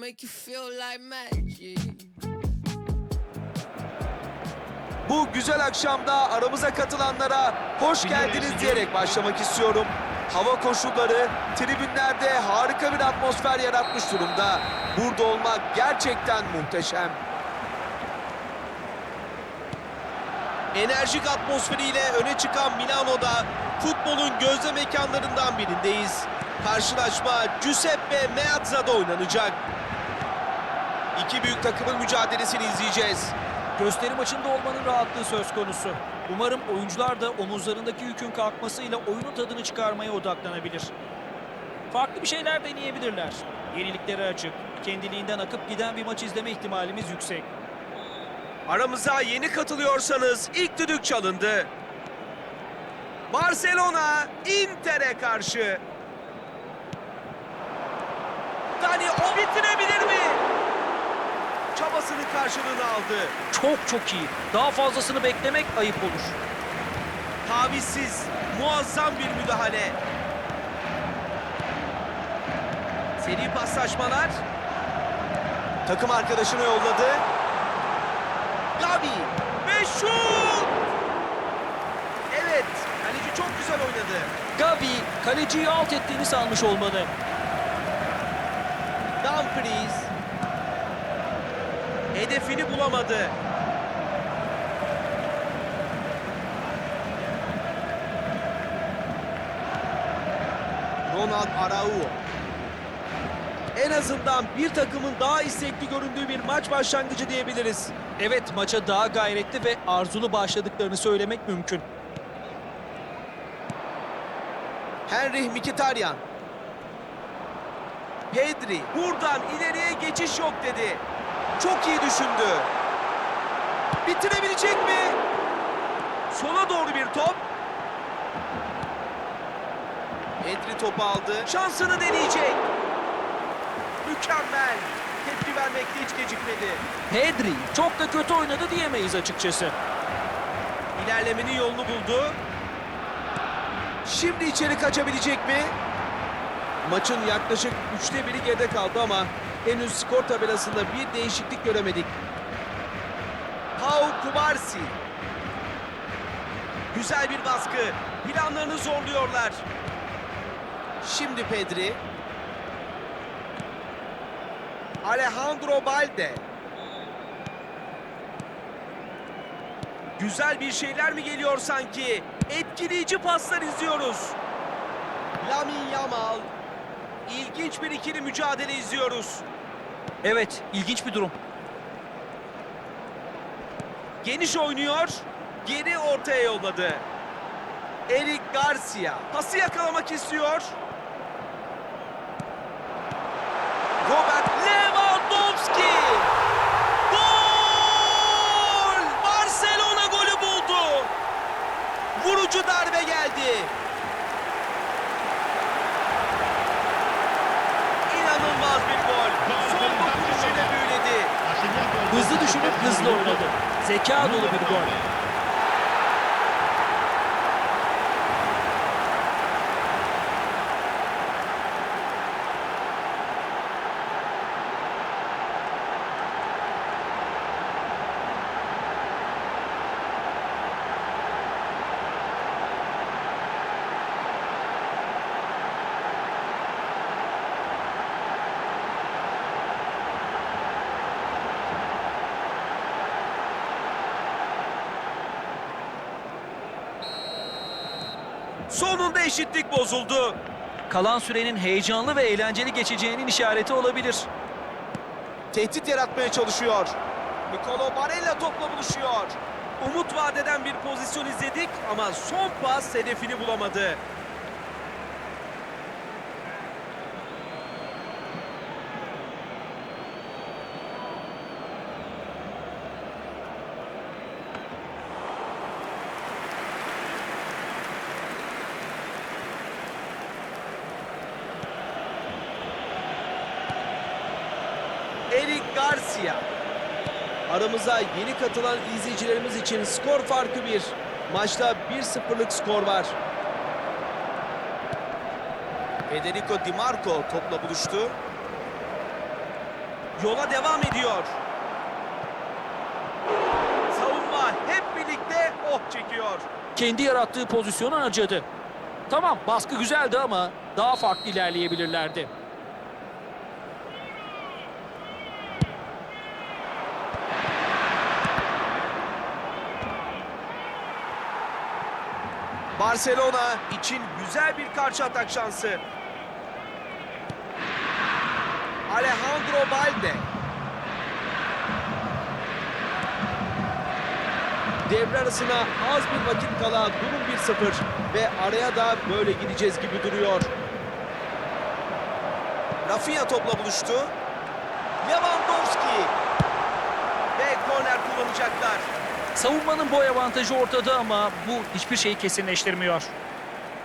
make you feel like magic. Bu güzel akşamda aramıza katılanlara hoş geldiniz diyerek başlamak istiyorum. Hava koşulları tribünlerde harika bir atmosfer yaratmış durumda. Burada olmak gerçekten muhteşem. Enerjik atmosferiyle öne çıkan Milano'da futbolun gözde mekanlarından birindeyiz. Karşılaşma Giuseppe Meazza'da oynanacak. İki büyük takımın mücadelesini izleyeceğiz. Gösteri maçında olmanın rahatlığı söz konusu. Umarım oyuncular da omuzlarındaki yükün kalkmasıyla oyunun tadını çıkarmaya odaklanabilir. Farklı bir şeyler deneyebilirler. Yeniliklere açık, kendiliğinden akıp giden bir maç izleme ihtimalimiz yüksek. Aramıza yeni katılıyorsanız ilk düdük çalındı. Barcelona Inter'e karşı. Dani o bitirebilir mi? Çabasının karşılığını aldı. Çok çok iyi. Daha fazlasını beklemek ayıp olur. Tavizsiz, muazzam bir müdahale. Seri paslaşmalar. Takım arkadaşını yolladı. Gabi ve şut! Evet, kaleci çok güzel oynadı. Gavi kaleciyi alt ettiğini sanmış olmalı. Dumfries. Hedefini bulamadı. Ronald Araujo. En azından bir takımın daha istekli göründüğü bir maç başlangıcı diyebiliriz. Evet maça daha gayretli ve arzulu başladıklarını söylemek mümkün. Henry Mkhitaryan. Pedri buradan ileriye geçiş yok dedi. Çok iyi düşündü. Bitirebilecek mi? Sola doğru bir top. Pedri topu aldı. Şansını deneyecek. Mükemmel. Tepki vermekte hiç gecikmedi. Pedri çok da kötü oynadı diyemeyiz açıkçası. İlerlemenin yolunu buldu. Şimdi içeri kaçabilecek mi? Maçın yaklaşık üçte biri geride kaldı ama henüz skor tabelasında bir değişiklik göremedik. Pau Kubarsi. Güzel bir baskı. Planlarını zorluyorlar. Şimdi Pedri. Alejandro Balde. Güzel bir şeyler mi geliyor sanki? Etkileyici paslar izliyoruz. Lamin Yamal. İlginç bir ikili mücadele izliyoruz. Evet ilginç bir durum. Geniş oynuyor. Geri ortaya yolladı. Eric Garcia. Pası yakalamak istiyor. Robert Lewandowski. Gol! Barcelona golü buldu. Vurucu darbe geldi. İnanılmaz bir gol. Son dokunuşuyla büyüledi. Hızlı düşünüp hızlı oynadı. Zeka dolu bir gol. Sonunda eşitlik bozuldu. Kalan sürenin heyecanlı ve eğlenceli geçeceğinin işareti olabilir. Tehdit yaratmaya çalışıyor. Nicolo Barella topla buluşuyor. Umut vadeden bir pozisyon izledik ama son pas hedefini bulamadı. Eric Garcia. Aramıza yeni katılan izleyicilerimiz için skor farkı bir. Maçta 1-0'lık skor var. Federico Di Marco topla buluştu. Yola devam ediyor. Savunma hep birlikte oh çekiyor. Kendi yarattığı pozisyonu harcadı. Tamam baskı güzeldi ama daha farklı ilerleyebilirlerdi. Barcelona için güzel bir karşı atak şansı. Alejandro Balde. Devre arasına az bir vakit kala durum 1-0 ve araya da böyle gideceğiz gibi duruyor. Rafinha topla buluştu. Lewandowski ve korner kullanacaklar. Savunmanın boy avantajı ortada ama bu hiçbir şeyi kesinleştirmiyor.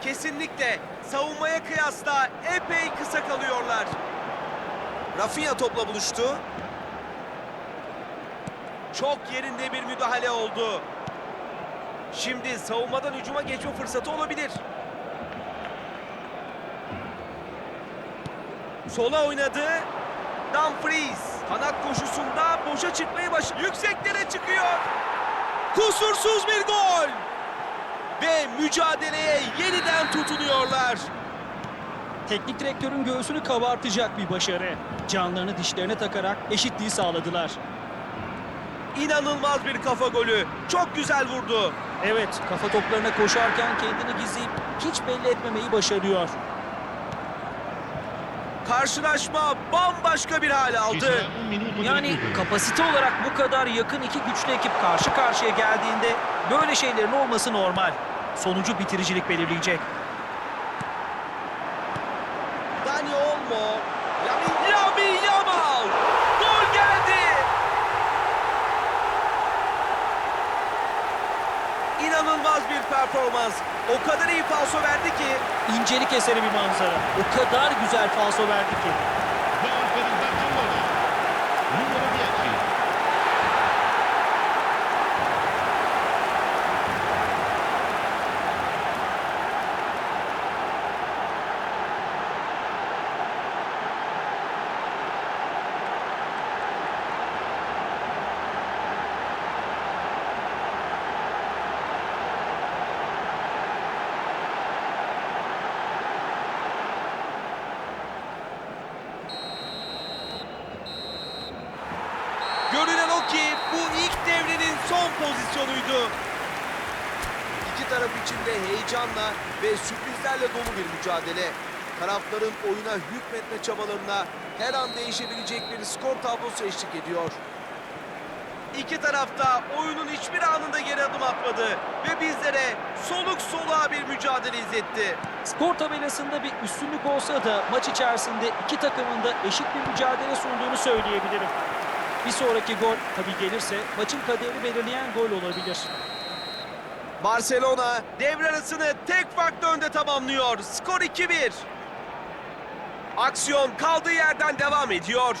Kesinlikle savunmaya kıyasla epey kısa kalıyorlar. Rafinha topla buluştu. Çok yerinde bir müdahale oldu. Şimdi savunmadan hücuma geçme fırsatı olabilir. Sola oynadı. Dumfries kanat koşusunda boşa çıkmayı baş... Yükseklere çıkıyor. Kusursuz bir gol. Ve mücadeleye yeniden tutunuyorlar. Teknik direktörün göğsünü kabartacak bir başarı. Canlarını dişlerine takarak eşitliği sağladılar. İnanılmaz bir kafa golü. Çok güzel vurdu. Evet, kafa toplarına koşarken kendini gizleyip hiç belli etmemeyi başarıyor. Karşılaşma bambaşka bir hale aldı. Yani kapasite olarak bu kadar yakın iki güçlü ekip karşı karşıya geldiğinde böyle şeylerin olması normal. Sonucu bitiricilik belirleyecek. Dani Olmo. Lami, Lami Yamal. Gol geldi. İnanılmaz bir performans. O kadar iyi falso verdi ki İncelik eseri bir manzara. O kadar güzel falso verdi ki. görünen o ki bu ilk devrenin son pozisyonuydu. İki taraf için de heyecanla ve sürprizlerle dolu bir mücadele. Tarafların oyuna hükmetme çabalarına her an değişebilecek bir skor tablosu eşlik ediyor. İki tarafta oyunun hiçbir anında geri adım atmadı ve bizlere soluk soluğa bir mücadele izletti. Skor tabelasında bir üstünlük olsa da maç içerisinde iki takımın da eşit bir mücadele sunduğunu söyleyebilirim. Bir sonraki gol tabii gelirse maçın kaderini belirleyen gol olabilir. Barcelona devre arasını tek farklı önde tamamlıyor. Skor 2-1. Aksiyon kaldığı yerden devam ediyor.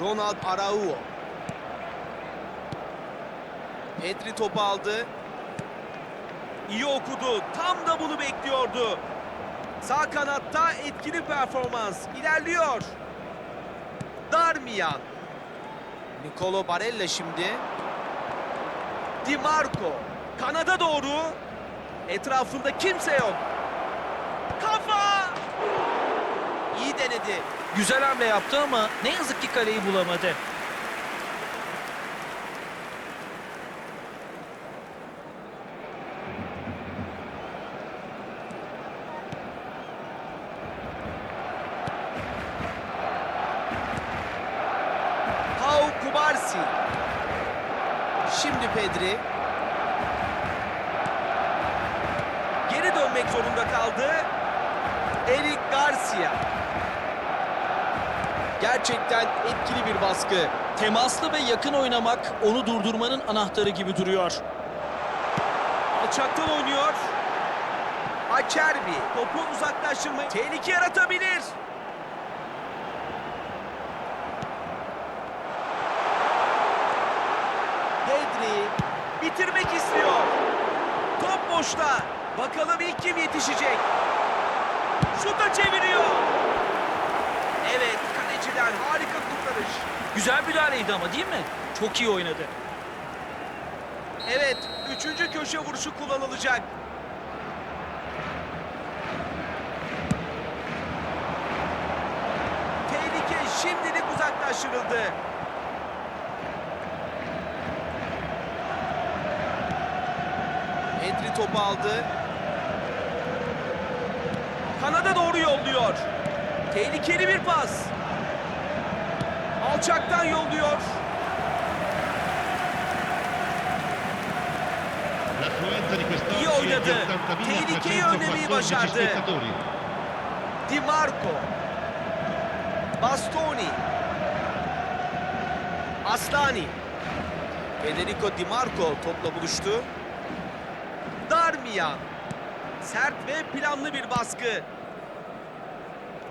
Ronald Araujo. Pedri topu aldı. İyi okudu. Tam da bunu bekliyordu. Sağ kanatta etkili performans. İlerliyor. Darmian. Nicolo Barella şimdi. Di Marco. Kanada doğru. Etrafında kimse yok. Kafa! İyi denedi. Güzel hamle yaptı ama ne yazık ki kaleyi bulamadı. Pau Kubarsi. Şimdi Pedri. Geri dönmek zorunda kaldı. Eric Garcia. Gerçekten etkili bir baskı. Temaslı ve yakın oynamak onu durdurmanın anahtarı gibi duruyor. Alçaktan oynuyor. Acerbi topu uzaklaştırmayı tehlike yaratabilir. Pedri bitirmek istiyor. Top boşta. Bakalım ilk kim yetişecek? şuta çeviriyor. Kaleciden harika kurtarış. Güzel müdahaleydi ama değil mi? Çok iyi oynadı. Evet, üçüncü köşe vuruşu kullanılacak. Tehlike şimdilik uzaklaştırıldı. Edri topu aldı. Kanada doğru yolluyor. Tehlikeli bir pas. Alçaktan yolluyor. Di oynadı. 80.314 Tehlikeyi önlemeyi başardı. Di Marco. Bastoni. Aslani. Federico Di Marco topla buluştu. Darmian. Sert ve planlı bir baskı.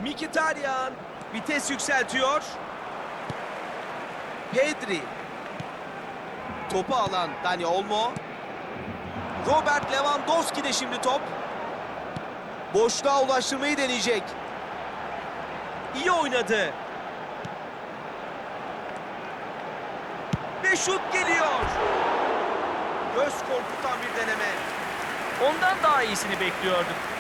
Mkhitaryan vites yükseltiyor. Pedri. Topu alan Dani Olmo. Robert Lewandowski de şimdi top. Boşluğa ulaştırmayı deneyecek. İyi oynadı. Ve şut geliyor. Göz korkutan bir deneme. Ondan daha iyisini bekliyorduk.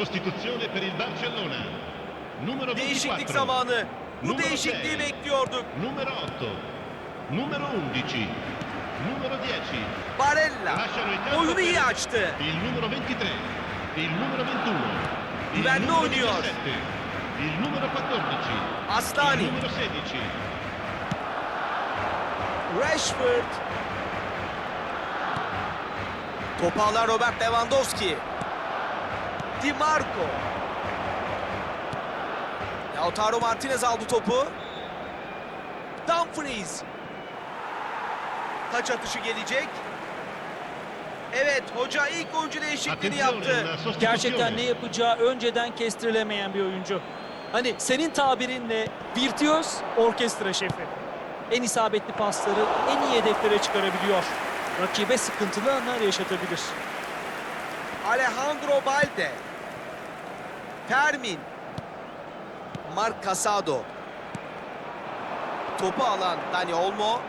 Sostituzione per il Barcellona. Numero 24. Değişiklik zamanı. Bu Numero değişikliği sei. bekliyorduk. Numero 8. Numero 11. Numero 10. Barella il oyunu iyi açtı. Il numero 23. Il numero 21. Il Güvenli oynuyor. 17. Il numero 14. Il Aslani, numero 16. Rashford. Topu alan Robert Lewandowski. Di Marco. Lautaro Martinez aldı topu. Dumfries. Taç atışı gelecek. Evet, hoca ilk oyuncu değişikliğini yaptı. Gerçekten ne yapacağı önceden kestirilemeyen bir oyuncu. Hani senin tabirinle virtüöz orkestra şefi. En isabetli pasları en iyi hedeflere çıkarabiliyor. Rakibe sıkıntılı anlar yaşatabilir. Alejandro Balde. Fermin. Mark Casado. Topu alan Dani Olmo.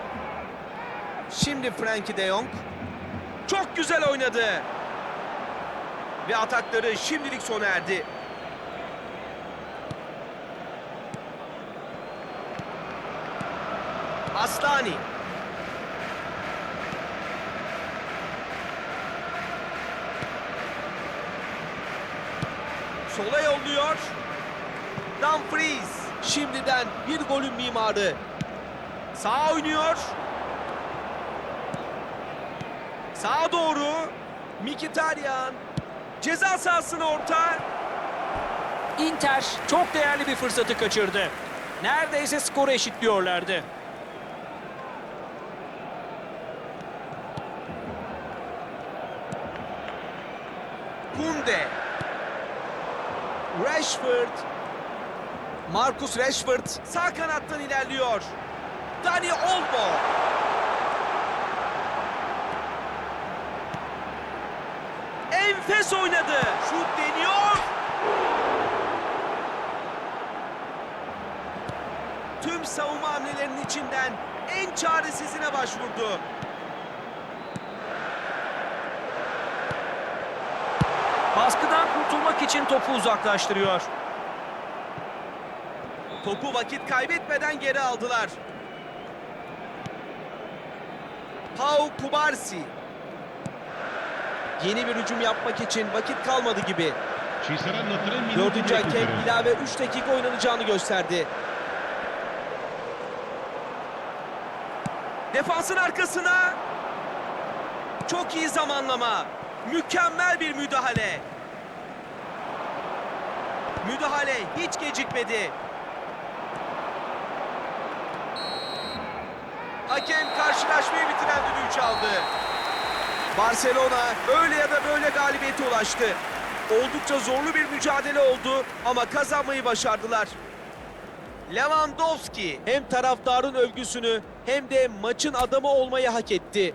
Şimdi Frankie de Jong. Çok güzel oynadı. Ve atakları şimdilik sona erdi. Aslani. Sola yolluyor. Dumfries. Şimdiden bir golün mimarı. Sağa oynuyor. Sağa doğru. Mkhitaryan. Ceza sahasına orta. Inter çok değerli bir fırsatı kaçırdı. Neredeyse skoru eşitliyorlardı. Kunde. Rashford. Marcus Rashford sağ kanattan ilerliyor. Dani Olmo. Enfes oynadı. Şut deniyor. Tüm savunma hamlelerinin içinden en çaresizine başvurdu. Baskıdan kurtulmak için topu uzaklaştırıyor. Topu vakit kaybetmeden geri aldılar. Pau Kubarsi. Yeni bir hücum yapmak için vakit kalmadı gibi. Ci saranno 3 minuti di Dördüncü hakem ilave 3 dakika oynanacağını gösterdi. Defansın arkasına. Çok iyi zamanlama. Mükemmel bir müdahale. Müdahale hiç gecikmedi. Hakem karşılaşmayı bitiren düdüğü çaldı. Barcelona öyle ya da böyle galibiyete ulaştı. Oldukça zorlu bir mücadele oldu ama kazanmayı başardılar. Lewandowski hem taraftarın övgüsünü hem de maçın adamı olmayı hak etti.